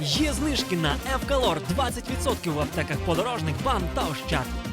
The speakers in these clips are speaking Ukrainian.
Є знижки на Евкалор 20% в аптеках подорожник, бам та ощад.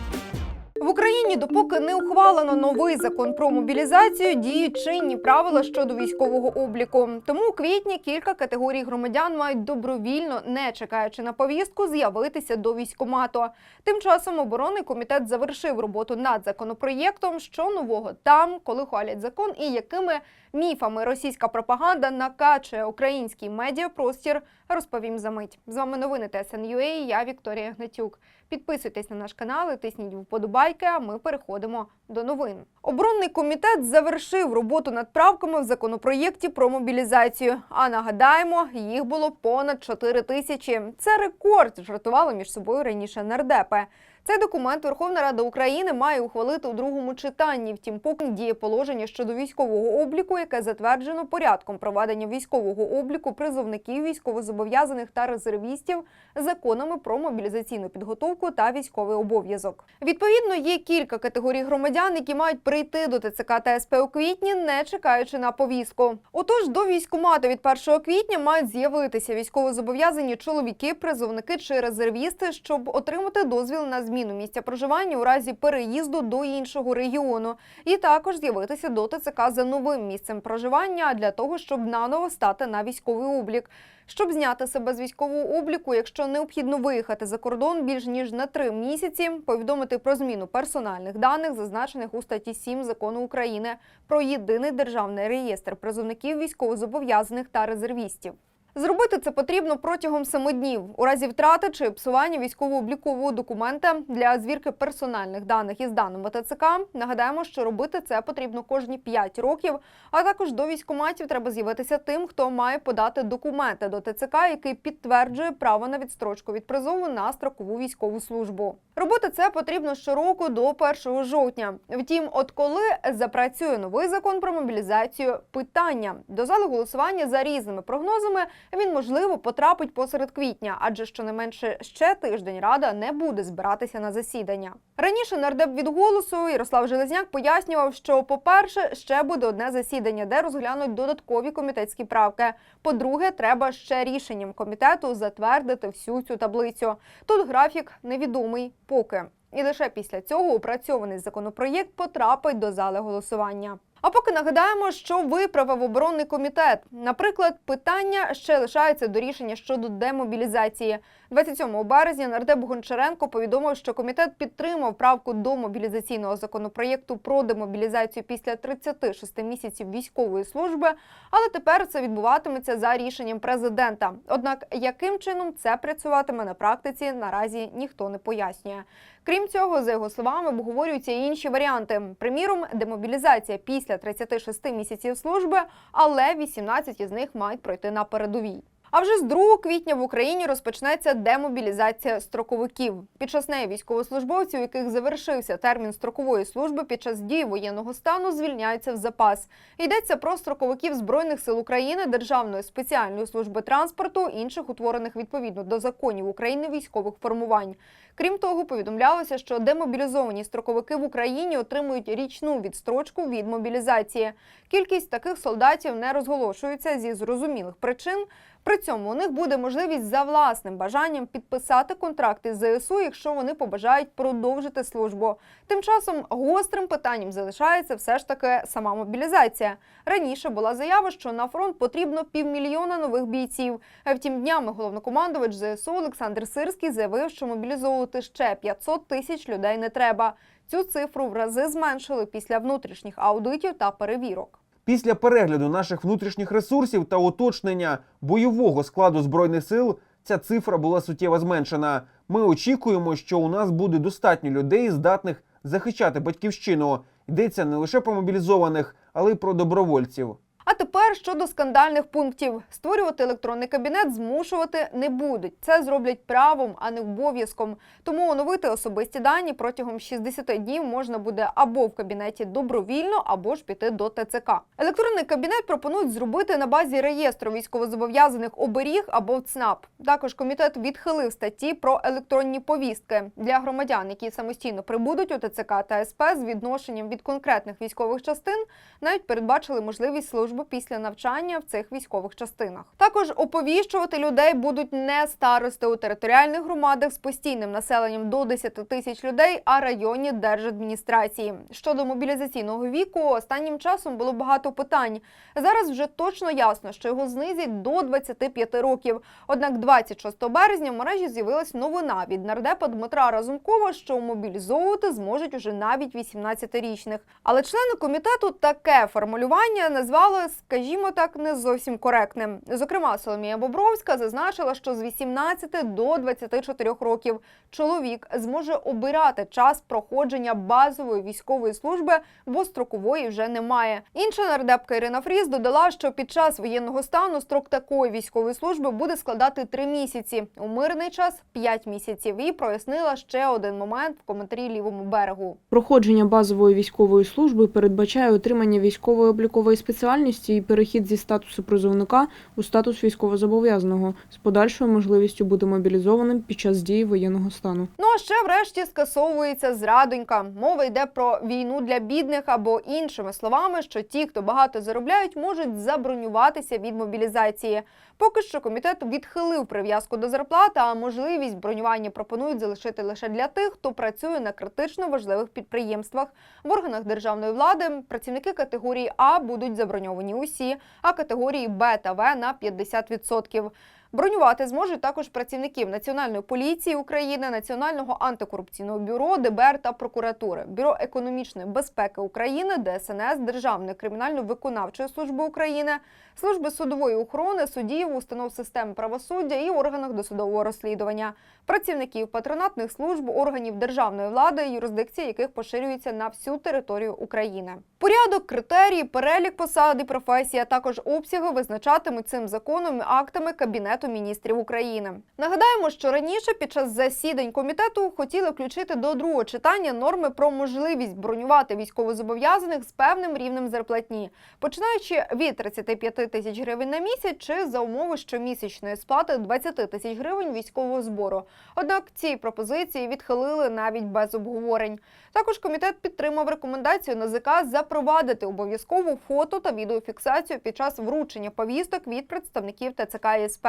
В Україні, допоки не ухвалено новий закон про мобілізацію, діють чинні правила щодо військового обліку. Тому у квітні кілька категорій громадян мають добровільно, не чекаючи на повістку, з'явитися до військкомату. Тим часом оборонний комітет завершив роботу над законопроєктом. Що нового там, коли хвалять закон, і якими міфами російська пропаганда накачує український медіапростір, розповім за мить. З вами новини ТСНЮА, Я Вікторія Гнатюк. Підписуйтесь на наш канал, і тисніть вподобайки. А ми переходимо до новин. Оборонний комітет завершив роботу над правками в законопроєкті про мобілізацію. А нагадаємо, їх було понад 4 тисячі. Це рекорд. Жартували між собою раніше нардепи. Цей документ Верховна Рада України має ухвалити у другому читанні. Втім, поки діє положення щодо військового обліку, яке затверджено порядком проведення військового обліку призовників, військовозобов'язаних та резервістів законами про мобілізаційну підготовку та військовий обов'язок. Відповідно, є кілька категорій громадян, які мають прийти до ТЦК та СП у квітні, не чекаючи на повістку. Отож, до військкомату від 1 квітня мають з'явитися військовозобов'язані чоловіки, призовники чи резервісти, щоб отримати дозвіл на зміну місця проживання у разі переїзду до іншого регіону, і також з'явитися до ТЦК за новим місцем проживання для того, щоб наново стати на військовий облік. Щоб зняти себе з військового обліку, якщо необхідно виїхати за кордон більш ніж на три місяці, повідомити про зміну персональних даних, зазначених у статті 7 закону України про єдиний державний реєстр призовників військовозобов'язаних та резервістів. Зробити це потрібно протягом семи днів у разі втрати чи псування військово-облікового документа для звірки персональних даних із даними ТЦК. Нагадаємо, що робити це потрібно кожні 5 років. А також до військкоматів треба з'явитися тим, хто має подати документи до ТЦК, який підтверджує право на відстрочку від призову на строкову військову службу. Робити це потрібно щороку до 1 жовтня. Втім, от коли запрацює новий закон про мобілізацію, питання до зали голосування за різними прогнозами він можливо потрапить посеред квітня, адже щонайменше ще тиждень рада не буде збиратися на засідання. Раніше нардеп від голосу Ярослав Железняк пояснював, що, по-перше, ще буде одне засідання, де розглянуть додаткові комітетські правки. По-друге, треба ще рішенням комітету затвердити всю цю таблицю. Тут графік невідомий поки. І лише після цього опрацьований законопроєкт потрапить до зали голосування. А поки нагадаємо, що виправив оборонний комітет. Наприклад, питання ще лишається до рішення щодо демобілізації. 27 березня нардеп Гончаренко повідомив, що комітет підтримав правку до мобілізаційного законопроєкту про демобілізацію після 36 місяців військової служби, але тепер це відбуватиметься за рішенням президента. Однак, яким чином це працюватиме на практиці, наразі ніхто не пояснює. Крім цього, за його словами, обговорюються інші варіанти. Приміром, демобілізація після 36 місяців служби, але 18 із них мають пройти на передовій. А вже з 2 квітня в Україні розпочнеться демобілізація строковиків. Під час неї військовослужбовців, у яких завершився термін строкової служби під час дії воєнного стану, звільняються в запас. Йдеться про строковиків збройних сил України, Державної спеціальної служби транспорту, інших утворених відповідно до законів України військових формувань. Крім того, повідомлялося, що демобілізовані строковики в Україні отримують річну відстрочку від мобілізації. Кількість таких солдатів не розголошується зі зрозумілих причин. При цьому у них буде можливість за власним бажанням підписати контракти з ЗСУ, якщо вони побажають продовжити службу. Тим часом гострим питанням залишається все ж таки сама мобілізація. Раніше була заява, що на фронт потрібно півмільйона нових бійців. Втім, днями головнокомандувач ЗСУ Олександр Сирський заявив, що мобілізовувати ще 500 тисяч людей не треба. Цю цифру в рази зменшили після внутрішніх аудитів та перевірок. Після перегляду наших внутрішніх ресурсів та уточнення бойового складу збройних сил ця цифра була суттєво зменшена. Ми очікуємо, що у нас буде достатньо людей, здатних захищати батьківщину. Йдеться не лише про мобілізованих, але й про добровольців. А тепер щодо скандальних пунктів: створювати електронний кабінет змушувати не будуть. Це зроблять правом, а не обов'язком. Тому оновити особисті дані протягом 60 днів можна буде або в кабінеті добровільно, або ж піти до ТЦК. Електронний кабінет пропонують зробити на базі реєстру військовозобов'язаних оберіг або ЦНАП. Також комітет відхилив статті про електронні повістки для громадян, які самостійно прибудуть у ТЦК та СП з відношенням від конкретних військових частин. Навіть передбачили можливість служби служби після навчання в цих військових частинах. Також оповіщувати людей будуть не старости у територіальних громадах з постійним населенням до 10 тисяч людей, а районні держадміністрації. Щодо мобілізаційного віку, останнім часом було багато питань. Зараз вже точно ясно, що його знизять до 25 років. Однак 26 березня в мережі з'явилась новина від нардепа Дмитра Разумкова, що мобілізовувати зможуть уже навіть 18-річних. Але члени комітету таке формулювання назвали, скажімо так, не зовсім коректним. Зокрема, Соломія Бобровська зазначила, що з 18 до 24 років чоловік зможе обирати час проходження базової військової служби, бо строкової вже немає. Інша нардепка Ірина Фріз додала, що під час воєнного стану строк такої військової служби буде складати 3 місяці, у мирний час 5 місяців. І прояснила ще один момент в коментарі лівому берегу. Проходження базової військової служби передбачає отримання військової облікової спеціальності і перехід зі статусу призовника у статус військовозобов'язаного з подальшою можливістю бути мобілізованим під час дії воєнного стану. Ну а ще врешті скасовується зрадонька. Мова йде про війну для бідних або іншими словами, що ті, хто багато заробляють, можуть забронюватися від мобілізації. Поки що комітет відхилив прив'язку до зарплати, а можливість бронювання пропонують залишити лише для тих, хто працює на критично важливих підприємствах. В органах державної влади працівники категорії А будуть заброньовані усі, а категорії Б та В на 50%. Бронювати зможуть також працівників Національної поліції України, Національного антикорупційного бюро, ДБР та прокуратури, Бюро економічної безпеки України, ДСНС, Державної кримінально-виконавчої служби України, служби судової охорони, суддів, установ системи правосуддя і органах досудового розслідування, працівників патронатних служб, органів державної влади, юрисдикції яких поширюється на всю територію України. Порядок, критерії, перелік посад і професії, а також обсяги визначатимуть цим законом і актами Кабінету міністрів України. Нагадаємо, що раніше під час засідань комітету хотіли включити до другого читання норми про можливість бронювати військовозобов'язаних з певним рівнем зарплатні, починаючи від 35 тисяч гривень на місяць чи за умови щомісячної сплати 20 тисяч гривень військового збору. Однак ці пропозиції відхилили навіть без обговорень. Також комітет підтримав рекомендацію НАЗК запровадити обов'язкову фото та відеофіксацію під час вручення повісток від представників ТЦК і СП.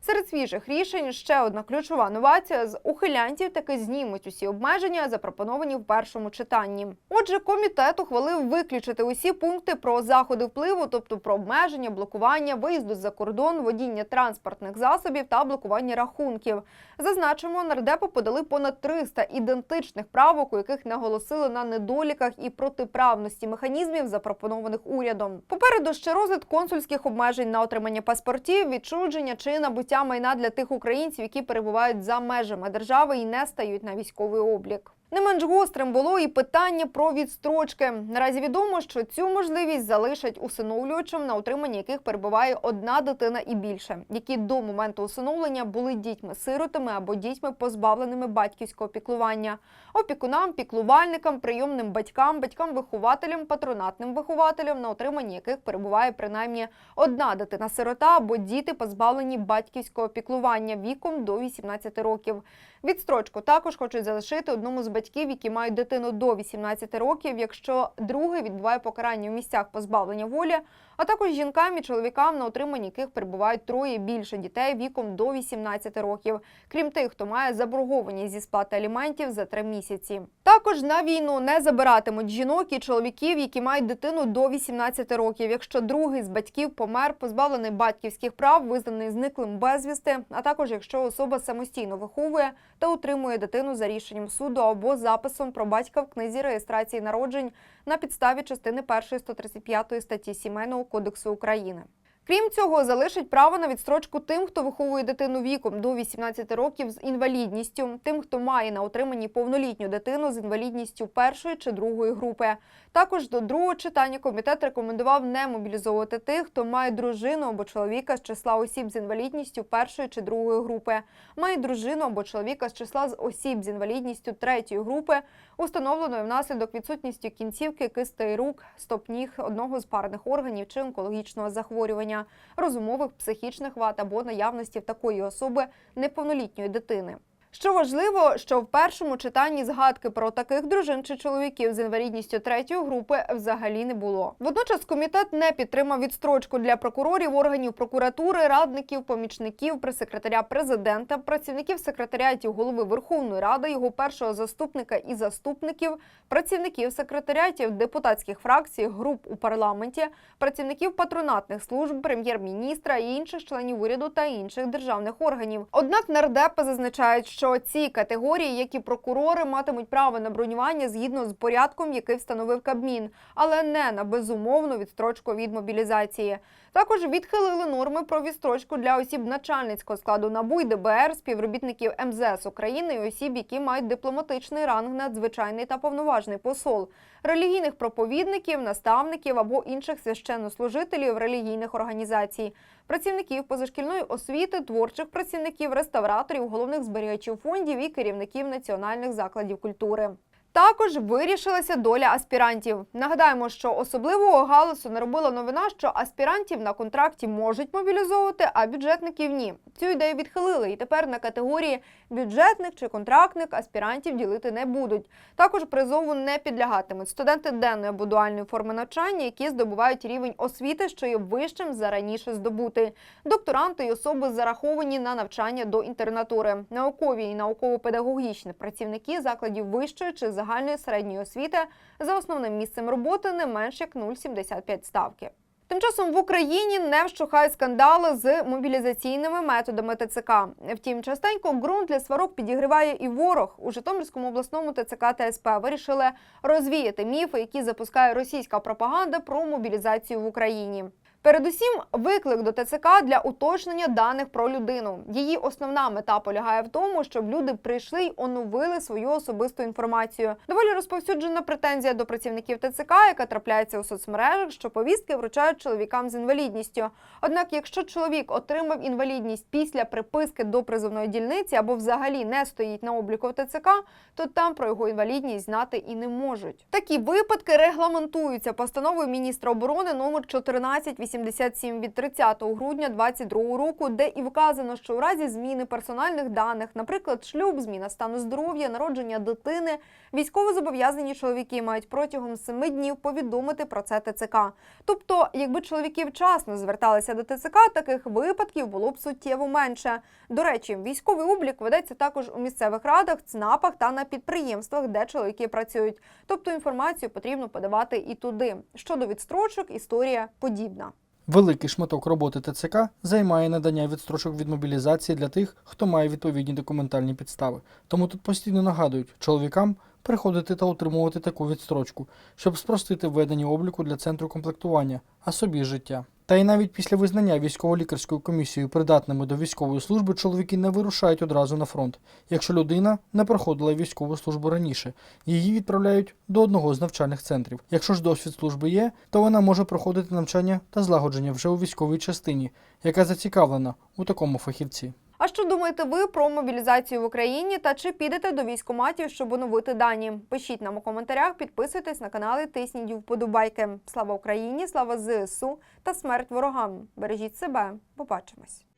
Серед свіжих рішень ще одна ключова новація з ухилянтів таки знімуть усі обмеження, запропоновані в першому читанні. Отже, комітет ухвалив виключити усі пункти про заходи впливу, тобто про обмеження, блокування, виїзду за кордон, водіння транспортних засобів та блокування рахунків. Зазначимо, нардепи подали понад 300 ідентичних правок, у яких наголосили на недоліках і протиправності механізмів, запропонованих урядом. Попереду ще розгляд консульських обмежень на отримання паспортів, відчудження чи набуття майна для тих українців, які перебувають за межами держави і не стають на військовий облік. Не менш гострим було і питання про відстрочки. Наразі відомо, що цю можливість залишать усиновлювачам, на утриманні яких перебуває одна дитина і більше, які до моменту усиновлення були дітьми-сиротами або дітьми, позбавленими батьківського піклування, опікунам, піклувальникам, прийомним батькам, батькам-вихователям, патронатним вихователям, на утриманні яких перебуває принаймні одна дитина-сирота або діти, позбавлені батьківського піклування віком до 18 років. Відстрочку. Також хочуть залишити одному з батьків, які мають дитину до 18 років, якщо другий відбуває покарання в місцях позбавлення волі, а також жінкам і чоловікам, на утриманні яких перебувають троє більше дітей віком до 18 років, крім тих, хто має заборгованість зі сплати аліментів за три місяці. Також на війну не забиратимуть жінок і чоловіків, які мають дитину до 18 років, якщо другий з батьків помер, позбавлений батьківських прав, визнаний зниклим безвісти, а також якщо особа самостійно виховує та утримує дитину за рішенням суду або записом про батька в книзі реєстрації народжень на підставі частини 1 135 статті Сімейного кодексу України. Крім цього, залишить право на відстрочку тим, хто виховує дитину віком до 18 років з інвалідністю, тим, хто має на утриманні повнолітню дитину з інвалідністю першої чи другої групи. Також до другого читання комітет рекомендував не мобілізовувати тих, хто має дружину або чоловіка з числа осіб з інвалідністю першої чи другої групи, має дружину або чоловіка з числа з осіб з інвалідністю третьої групи, установленої внаслідок відсутністю кінцівки, кистей рук, стоп-ніг, одного з парних органів чи онкологічного захворювання, розумових психічних вад або наявності в такої особи неповнолітньої дитини. Що важливо, що в першому читанні згадки про таких дружин чи чоловіків з інвалідністю третьої групи взагалі не було. Водночас комітет не підтримав відстрочку для прокурорів, органів прокуратури, радників, помічників, прес-секретаря президента, працівників секретаріатів голови Верховної Ради, його першого заступника і заступників, працівників секретаріатів депутатських фракцій, груп у парламенті, працівників патронатних служб, прем'єр-міністра і інших членів уряду та інших державних органів. Однак нардепи зазначають, що ці категорії, як і прокурори, матимуть право на бронювання згідно з порядком, який встановив Кабмін, але не на безумовну відстрочку від мобілізації. Також відхилили норми про відстрочку для осіб начальницького складу НАБУ і ДБР, співробітників МЗС України і осіб, які мають дипломатичний ранг надзвичайний та повноважний посол, релігійних проповідників, наставників або інших священнослужителів релігійних організацій, працівників позашкільної освіти, творчих працівників, реставраторів, головних зберігачів фондів і керівників національних закладів культури. Також вирішилася доля аспірантів. Нагадаємо, що особливого галасу не робила новина, що аспірантів на контракті можуть мобілізовувати, а бюджетників ні. Цю ідею відхилили, і тепер на категорії бюджетник чи контрактник аспірантів ділити не будуть. Також призову не підлягатимуть студенти денної або дуальної форми навчання, які здобувають рівень освіти, що є вищим за раніше здобути. Докторанти і особи зараховані на навчання до інтернатури, наукові і науково-педагогічні працівники закладів вищої чи загальної середньої освіти за основним місцем роботи не менш як 0,75 ставки. Тим часом в Україні не вщухають скандали з мобілізаційними методами ТЦК. Втім, частенько ґрунт для сварок підігріває і ворог. У Житомирському обласному ТЦК та СП вирішили розвіяти міфи, які запускає російська пропаганда про мобілізацію в Україні. Передусім, виклик до ТЦК для уточнення даних про людину. Її основна мета полягає в тому, щоб люди прийшли й оновили свою особисту інформацію. Доволі розповсюджена претензія до працівників ТЦК, яка трапляється у соцмережах, що повістки вручають чоловікам з інвалідністю. Однак, якщо чоловік отримав інвалідність після приписки до призовної дільниці або взагалі не стоїть на обліку в ТЦК, то там про його інвалідність знати і не можуть. Такі випадки регламентуються постановою міністра оборони номер 1487 від 30 грудня 2022 року, де і вказано, що у разі зміни персональних даних, наприклад, шлюб, зміна стану здоров'я, народження дитини, військовозобов'язані чоловіки мають протягом 7 днів повідомити про це ТЦК. Тобто, якби чоловіки вчасно зверталися до ТЦК, таких випадків було б суттєво менше. До речі, військовий облік ведеться також у місцевих радах, ЦНАПах та на підприємствах, де чоловіки працюють. Тобто інформацію потрібно подавати і туди. Щодо відстрочок, історія подібна. Великий шматок роботи ТЦК займає надання відстрочок від мобілізації для тих, хто має відповідні документальні підстави. Тому тут постійно нагадують чоловікам приходити та отримувати таку відстрочку, щоб спростити введення обліку для центру комплектування, а собі життя. Та й навіть після визнання військово-лікарською комісією придатними до військової служби чоловіки не вирушають одразу на фронт, якщо людина не проходила військову службу раніше. Її відправляють до одного з навчальних центрів. Якщо ж досвід служби є, то вона може проходити навчання та злагодження вже у військовій частині, яка зацікавлена у такому фахівці. А що думаєте ви про мобілізацію в Україні та чи підете до військоматів, щоб оновити дані? Пишіть нам у коментарях, підписуйтесь на канали, тисніть вподобайки. Слава Україні, слава ЗСУ та смерть ворогам. Бережіть себе. Побачимось.